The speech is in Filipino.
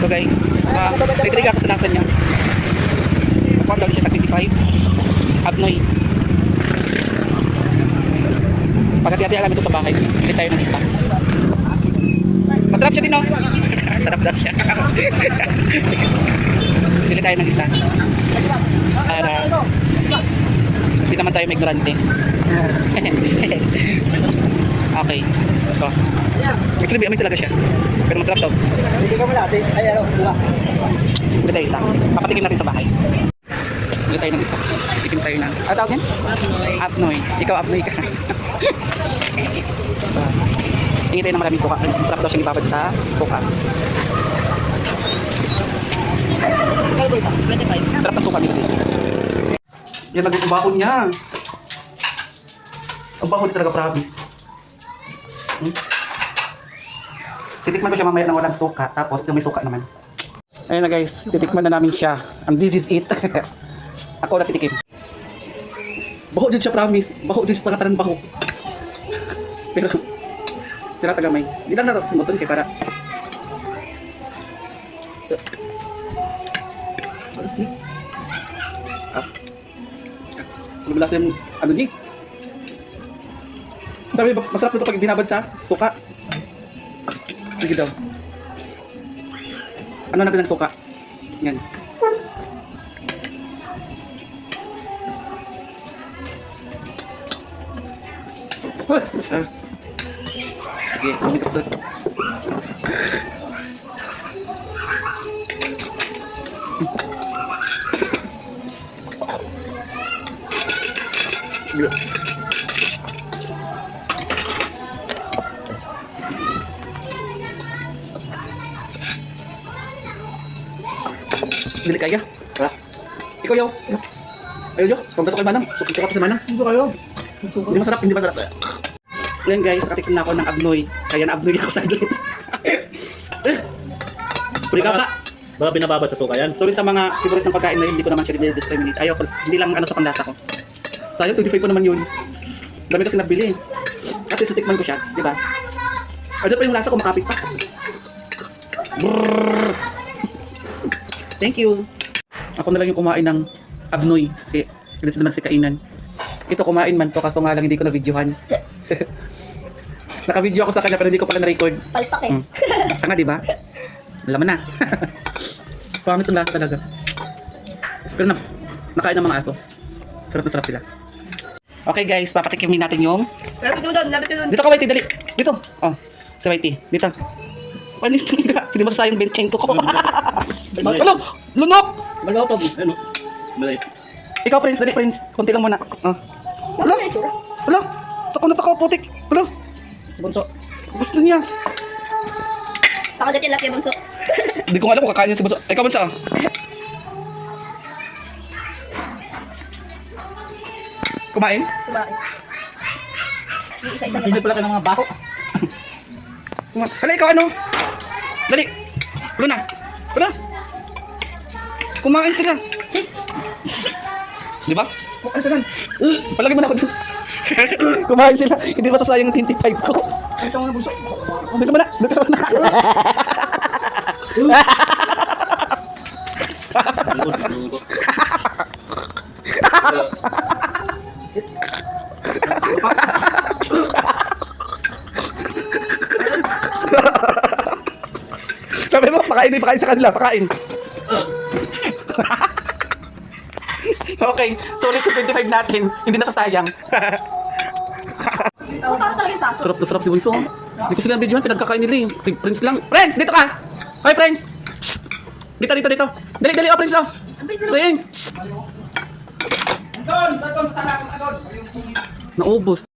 So guys, uh, nagtitig ako sa lasa niya. Kuha daw siya tag 25. Abnoy. Pagkati-hati alam ito sa bahay. Bili tayo ng isa. Masarap siya din, no? Sarap daw siya. Bili tayo ng isa. Para hindi naman tayo migrante. okay. So, actually, may talaga siya. Pero masarap daw. Hindi ka muna, ate. Ay, ano, buka. Bili tayo isa. Papatikim natin sa bahay. Bili tayo ng isa. Tikim tayo ng... Ano tawag yan? Apnoy. Ikaw apnoy ka. so, Hingi tayo ng maraming suka. Mas masarap daw siyang ibabad sa suka. Sarap ng suka dito. Yan bakon niya. Ang niya talaga promise. Hmm? Titikman ko siya mamaya ng walang suka. Tapos yung may suka naman. Ayun na guys, titikman na namin siya. And this is it. Ako na titikim. Baho dyan siya promise. Baho dyan sa kataran baho. Pero, tira tagamay. Di lang natin simuton kay para. Ah. Ano ba yung ano di? Sabi, masarap na ito pag binabad sa suka. Sige daw. Ano natin ng suka? Yan. Ah. Sige, kumit ko to. Yeah. Dili kaya. Wala. Ikaw yaw. Ayaw yaw. Kung gato kay manam. Suki ka pa sa manam. Dito kayo. Hindi masarap, hindi masarap. Ngayon guys, nakatikim na ako ng abnoy. Kaya na abnoy ako sa aglit. Puli ka pa. Baka binababad sa suka yan. Sorry sa mga favorite ng pagkain na yun, hindi ko naman siya discriminate. Ayaw ko, hindi lang ano sa panlasa ko. Sayang, 25 pa naman yun. Dami kasi nabili. At least natikman ko siya, di ba? Ano pa yung lasa ko, makapit pa. Brrrr. Thank you. Ako na lang yung kumain ng abnoy. Eh, hindi sila nagsikainan. Ito kumain man to, kaso nga lang hindi ko na-videohan. Naka-video ako sa kanya pero hindi ko pala na-record. Palpak eh. Mm. Tanga, di ba? Alam na. Pangit ang lasa talaga. Pero na, nakain ng mga aso. Sarap na sarap sila. Okay guys, papatikimin natin yung... Lapit mo doon, lapit mo doon. Dito ka, Whitey, dali. Dito. Oh, si Whitey. Dito. Panis talaga. Hindi mo sasayang benching ko. Ano? Lunok! Malawag. Ano? Malay. Ikaw, Prince. Dali, Prince. Kunti lang muna. Oh. Ano? Hala! Tako na tako, putik. Si Bunso. Gusto niya. Pakagat yung laki yung bunso. Hindi ko nga alam kung kakain niya si Bunso. Ikaw, Bunso. Kumain? Kumain. Yung isa-isa na Hindi pala ka ng mga baho. Kumain. Hala, ikaw ano? Dali. Ulo na. Ulo. Kumain sila. Di ba? Ano saan? Palagi mo na ako dun. Kumain sila. Hindi masasayang yung 25 ko. Ito mo na bunso. Doon ka muna. Doon ka muna. Sabi mo, pakain din, pakain sa kanila, pakain. okay, sulit yung 25 natin. Hindi nasasayang. Sarap na sarap si Bunso. Hindi ko sila videohan, pinagkakain nila eh. Si Prince lang. Prince, dito ka! Hoy, Prince! Shh! Dito, dito, dito. Dali, dali, oh, Prince, oh! Prince! Shh! Naubos.